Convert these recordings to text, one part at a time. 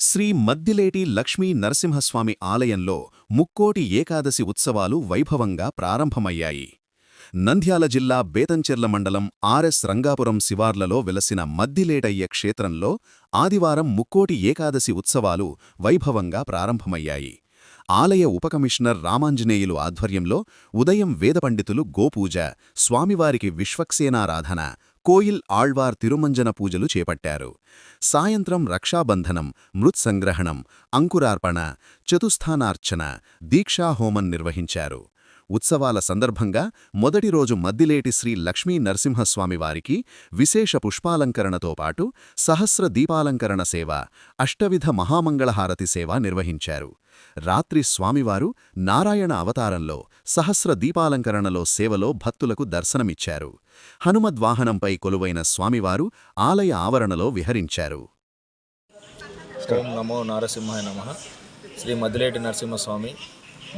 శ్రీ మద్దిలేటి లక్ష్మీ నరసింహస్వామి ఆలయంలో ముక్కోటి ఏకాదశి ఉత్సవాలు వైభవంగా ప్రారంభమయ్యాయి. నంద్యాల జిల్లా బేతంచెర్ల మండలం ఆర్ఎస్ రంగాపురం శివార్లలో వెలసిన మద్దిలేటయ్య క్షేత్రంలో ఆదివారం ముక్కోటి ఏకాదశి ఉత్సవాలు వైభవంగా ప్రారంభమయ్యాయి. ఆలయ ఉపకమిషనర్ రామాంజనేయులు ఆధ్వర్యంలో ఉదయం వేదపండితులు గోపూజ స్వామివారికి విశ్వక్సేనారాధన కోయిల్ ఆళ్వార్ తిరుమంజన పూజలు చేపట్టారు. సాయంత్రం రక్షాబంధనం మృత్సంగ్రహణం అంకురార్పణ చతుస్థానార్చన దీక్షాహోమం నిర్వహించారు. ఉత్సవాల సందర్భంగా మొదటి రోజు మద్దిలేటి శ్రీ లక్ష్మీ నరసింహస్వామివారికి విశేష పుష్పాలంకరణతో పాటు సహస్ర దీపాలంకరణ సేవ అష్టవిధ మహామంగళహారతి సేవ నిర్వహించారు. రాత్రి స్వామివారు నారాయణ అవతారంలో సహస్ర దీపాలంకరణలో సేవలో భక్తులకు దర్శనమిచ్చారు. హనుమద్వాహనంపై కొలువైన స్వామివారు ఆలయ ఆవరణలో విహరించారు. ఓం నమో నారసింహాయ నమ. శ్రీ మదిలేటి నరసింహస్వామి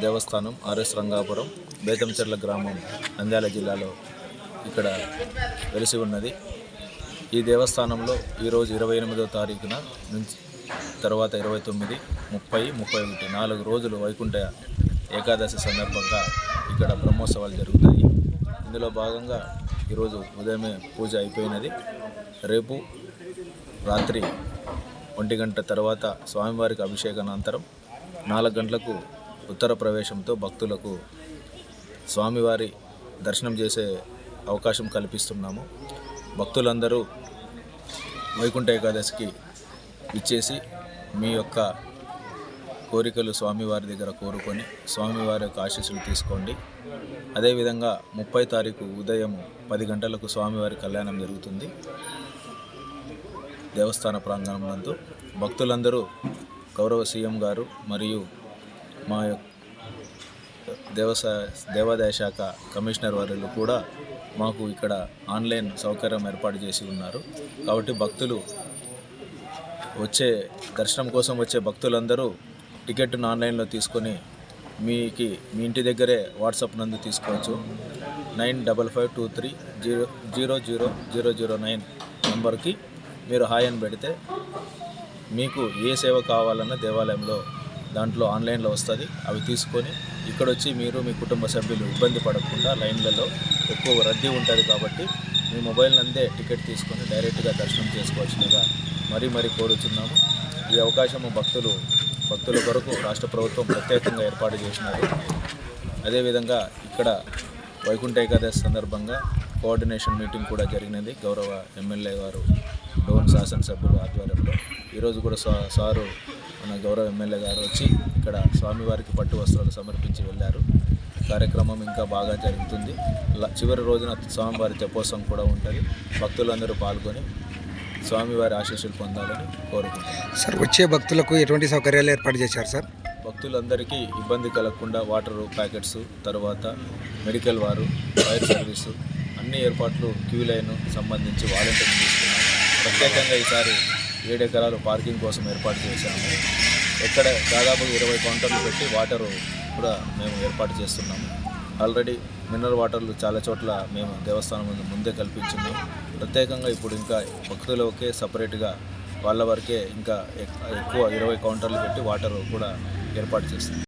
దేవస్థానం ఆర్ఎస్ రంగాపురం బేతంచెర్ల గ్రామం నంద్యాల జిల్లాలో ఇక్కడ వెలిసి ఉన్నది. ఈ దేవస్థానంలో ఈరోజు ఇరవై ఎనిమిదో తారీఖున నుంచి తర్వాత ఇరవై తొమ్మిది ముప్పై ముప్పై ఒకటి నాలుగు రోజులు వైకుంఠ ఏకాదశి సందర్భంగా ఇక్కడ బ్రహ్మోత్సవాలు జరుగుతాయి. ఇందులో భాగంగా ఈరోజు ఉదయమే పూజ అయిపోయినది. రేపు రాత్రి ఒంటి గంట తర్వాత స్వామివారికి అభిషేకానంతరం నాలుగు గంటలకు ఉత్తర ప్రవేశంతో భక్తులకు స్వామివారి దర్శనం చేసే అవకాశం కల్పిస్తున్నాము. భక్తులందరూ వైకుంఠ ఏకాదశికి ఇచ్చేసి మీ యొక్క కోరికలు స్వామివారి దగ్గర కోరుకొని స్వామివారి యొక్క ఆశీస్సులు తీసుకోండి. అదేవిధంగా ముప్పై తారీఖు ఉదయం పది గంటలకు స్వామివారి కళ్యాణం జరుగుతుంది. దేవస్థాన ప్రాంగణం నందు భక్తులందరూ గౌరవ సీఎం గారు మరియు మా యొక్క దేవసాయ దేవాదాయ శాఖ కమిషనర్ వారు కూడా మాకు ఇక్కడ ఆన్లైన్ సౌకర్యం ఏర్పాటు చేసి ఉన్నారు. కాబట్టి భక్తులు వచ్చే దర్శనం కోసం వచ్చే భక్తులందరూ టికెట్ను ఆన్లైన్లో తీసుకొని మీకు మీ ఇంటి దగ్గరే వాట్సాప్ నందు తీసుకోవచ్చు. Nine double five two three zero zero zero zero zero nine నెంబర్కి మీరు హాయ్ అని పెడితే మీకు ఏ సేవ కావాలన్నా దేవాలయంలో దాంట్లో ఆన్లైన్లో వస్తుంది. అవి తీసుకొని ఇక్కడ వచ్చి మీరు మీ కుటుంబ సభ్యులు ఇబ్బంది పడకుండా లైన్లలో ఎక్కువ రద్దీ ఉంటుంది కాబట్టి మీ మొబైల్ నందే టికెట్ తీసుకొని డైరెక్ట్గా దర్శనం చేసుకోవాల్సిందిగా మరీ మరీ కోరుచున్నాము. ఈ అవకాశము భక్తులు భక్తుల కొరకు రాష్ట్ర ప్రభుత్వం ప్రత్యేకంగా ఏర్పాటు చేసినారు. అదేవిధంగా ఇక్కడ వైకుంఠ ఏకాదశి సందర్భంగా కోఆర్డినేషన్ మీటింగ్ కూడా జరిగినది. గౌరవ ఎమ్మెల్యే గారు డోన్ శాసనసభ్యుల ఆధ్వర్యంలో. ఈరోజు కూడా సా సారు మన గౌరవ ఎమ్మెల్యే గారు వచ్చి ఇక్కడ స్వామివారికి పట్టు వస్త్రాలు సమర్పించి వెళ్ళారు. కార్యక్రమం ఇంకా బాగా జరుగుతుంది. చివరి రోజున స్వామివారి తెప్పోత్సవం కూడా ఉంటుంది. భక్తులందరూ పాల్గొని స్వామివారి ఆశీస్సులు పొందాలని కోరుకుంటున్నాను సార్ వచ్చే భక్తులకు ఎటువంటి సౌకర్యాలు ఏర్పాటు చేశారు సార్? భక్తులందరికీ ఇబ్బంది కలగకుండా వాటర్ ప్యాకెట్స్ తర్వాత మెడికల్ వారు ఫైర్ సర్వీసు అన్ని ఏర్పాట్లు క్యూ లైన్ సంబంధించి వాలంటీర్లు తీసుకున్నాం ప్రత్యేకంగా ఈసారి ఏడు ఎకరాలు పార్కింగ్ కోసం ఏర్పాటు చేశాము. ఎక్కడ దాదాపు ఇరవై కౌంటర్లు పెట్టి వాటరు కూడా మేము ఏర్పాటు చేస్తున్నాము. ఆల్రెడీ మినరల్ వాటర్లు చాలా చోట్ల మేము దేవస్థానం ముందు ముందే కల్పించున్నాం. ప్రత్యేకంగా ఇప్పుడు ఇంకా భక్తులకే సపరేట్గా వాళ్ళ వరకే ఇంకా ఎక్- ఎక్కువ ఇరవై కౌంటర్లు పెట్టి వాటర్ కూడా ఏర్పాటు చేస్తున్నాం.